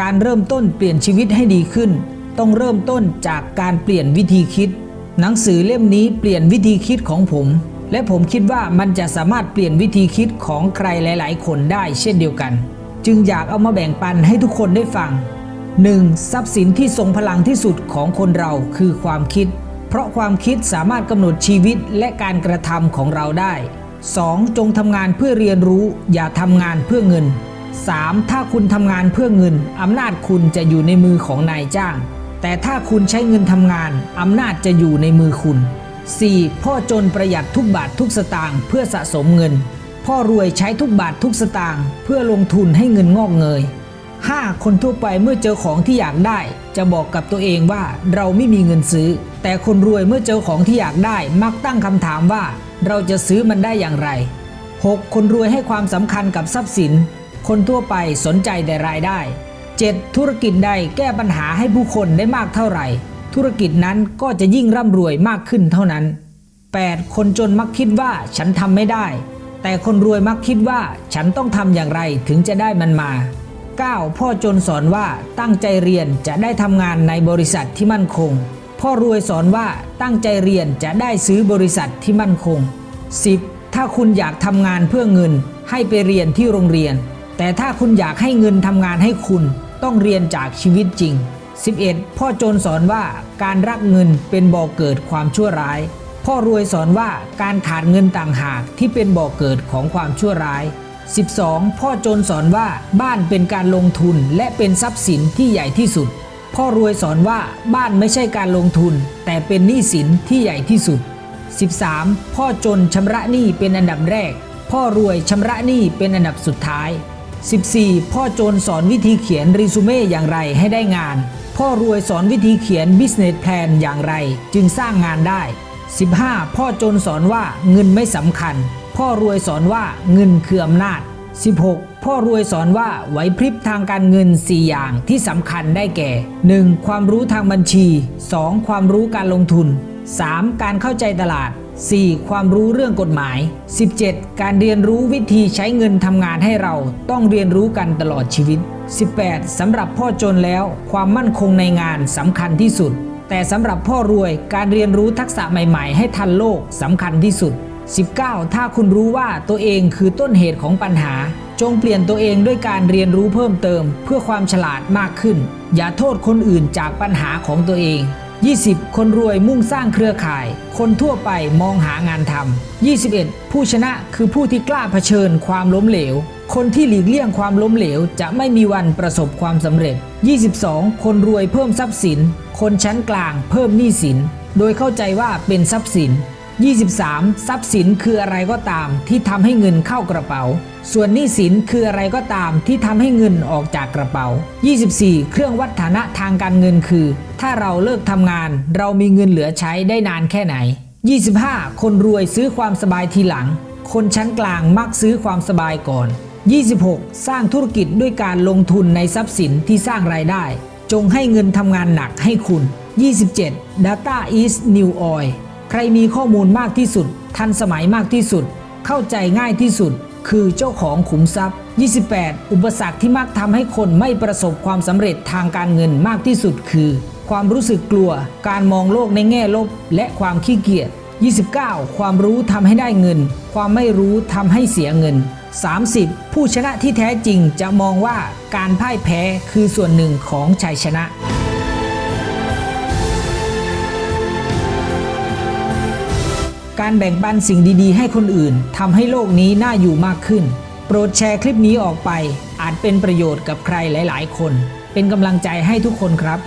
การเริ่มต้นเปลี่ยนชีวิตให้ดีขึ้น ต้องเริ่มต้นจากการเปลี่ยนวิธีคิด หนังสือเล่มนี้เปลี่ยนวิธีคิดของผม และผมคิดว่ามันจะสามารถเปลี่ยนวิธีคิดของใครหลาย ๆ คนได้เช่นเดียวกัน จึงอยากเอามาแบ่งปันให้ทุกคนได้ฟัง 1. ทรัพย์สินที่ทรงพลังที่สุดของคนเราคือความคิด เพราะความคิดสามารถกำหนดชีวิตและการกระทำของเราได้ 2. จงทำงานเพื่อเรียนรู้ อย่าทำงานเพื่อเงิน 3. ถ้าคุณทำงานเพื่อเงิน อำนาจคุณจะอยู่ในมือของนายจ้าง แต่ถ้าคุณใช้เงินทำงาน อำนาจจะอยู่ในมือคุณ 4. พ่อจนประหยัดทุกบาททุกสตางค์เพื่อสะสมเงิน พ่อรวยใช้ทุกบาททุกสตางค์เพื่อลงทุนให้เงินงอกเงย 5. คนทั่วไปเมื่อเจอของที่อยากได้ จะบอกกับตัวเองว่าเราไม่มีเงินซื้อ แต่คนรวยเมื่อเจอของที่อยากได้มักตั้งคำถามว่า เราจะซื้อมันได้อย่างไร 6. คนรวยให้ความสำคัญกับทรัพย์สิน คนทั่วไปสนใจแต่รายได้ 7. ธุรกิจใดแก้ปัญหาให้ผู้คนได้มากเท่าไหร่ ธุรกิจนั้นก็จะยิ่งร่ำรวยมากขึ้นเท่านั้น 8. คนจนมักคิดว่าฉันทำไม่ได้ แต่คนรวยมักคิดว่าฉันต้องทำอย่างไรถึงจะได้มันมา 9. พ่อจนสอนว่าตั้งใจเรียนจะได้ทำงานในบริษัทที่มั่นคง พ่อรวยสอนว่าตั้งใจเรียนจะได้ซื้อบริษัทที่มั่นคง 10. ถ้าคุณอยากทำงานเพื่อเงินให้ไปเรียนที่โรงเรียน แต่ถ้าคุณอยากให้เงินทำงานให้คุณต้องเรียนจากชีวิตจริง 11. พ่อโจรสอนว่าการรักเงินเป็นบ่อเกิดความชั่วร้าย พ่อรวยสอนว่าการขาดเงินต่างหากที่เป็นบ่อเกิดของความชั่วร้าย 12. พ่อโจรสอนว่าบ้านเป็นการลงทุนและเป็นทรัพย์สินที่ใหญ่ที่สุด พ่อรวยสอนว่าบ้านไม่ใช่การลงทุน แต่เป็นหนี้สินที่ใหญ่ที่สุด 13. พ่อจนชำระหนี้เป็นอันดับแรก พ่อรวยชำระหนี้เป็นอันดับสุดท้าย 14. พ่อโจรสอนวิธีเขียนรีสูเม่อย่างไรให้ได้งาน พ่อรวยสอนวิธีเขียน business plan อย่างไร จึงสร้างงานได้ 15. พ่อโจรสอนว่าเงินไม่สำคัญ พ่อรวยสอนว่าเงินคืออำนาจ 16. พ่อรวยสอนว่าไหวพริบทางการเงิน 4 อย่างที่สำคัญได้แก่ 1. ความรู้ทางบัญชี 2. ความรู้การลงทุน 3. การเข้าใจตลาด 4. ความรู้เรื่องกฎหมาย 17. การเรียนรู้วิธีใช้เงินทำงานให้เราต้องเรียนรู้กันตลอดชีวิต 18. สำหรับพ่อจนแล้ว ความมั่นคงในงานสำคัญที่สุด แต่สำหรับพ่อรวยการเรียนรู้ทักษะใหม่ๆ ให้ทันโลกสำคัญที่สุด 19. ถ้าคุณรู้ว่าตัวเองคือต้นเหตุของปัญหา จงเปลี่ยนตัวเองด้วยการเรียนรู้เพิ่มเติม เพื่อความฉลาดมากขึ้น อย่าโทษคนอื่นจากปัญหาของตัวเอง 20. คนรวยมุ่งสร้างเครือข่าย คนทั่วไปมองหางานทำ 21. ผู้ชนะคือผู้ที่กล้าเผชิญความล้มเหลว คนที่หลีกเลี่ยงความล้มเหลว จะไม่มีวันประสบความสำเร็จ 22. คนรวยเพิ่มทรัพย์สิน คนชั้นกลางเพิ่มหนี้สิน โดยเข้าใจว่าเป็นทรัพย์สิน 23. ทรัพย์สินคืออะไรก็ตามที่ทำให้เงินเข้ากระเป๋า ส่วนหนี้สินคืออะไรก็ตามที่ทำให้เงินออกจากกระเป๋า 24. เครื่องวัดฐานะทางการเงินคือ ถ้าเราเลิกทำงาน เรามีเงินเหลือใช้ได้นานแค่ไหน 25. คนรวยซื้อความสบายทีหลัง คนชั้นกลางมักซื้อความสบายก่อน 26. สร้างธุรกิจด้วยการลงทุนในทรัพย์สินที่สร้างรายได้ จงให้เงินทำงานหนักให้คุณ 27. Data is new oil ใครมีข้อมูลมากที่สุด ทันสมัยมากที่สุด เข้าใจง่ายที่สุด คือเจ้าของขุมทรัพย์ 28 อุปสรรคที่มักทำให้คนไม่ประสบความสำเร็จทางการเงินมากที่สุด คือ ความรู้สึกกลัว การมองโลกในแง่ลบ และความขี้เกียจ 29 ความรู้ทำให้ได้เงิน ความไม่รู้ทำให้เสียเงิน 30 ผู้ชนะที่แท้จริงจะมองว่าการพ่ายแพ้คือส่วนหนึ่งของชัยชนะ การแบ่งปันสิ่งดีๆ ให้คนอื่นทำให้โลกนี้น่าอยู่มากขึ้น โปรดแชร์คลิปนี้ออกไป อาจเป็นประโยชน์กับใครหลาย ๆ คน เป็นกำลังใจให้ทุกคนครับ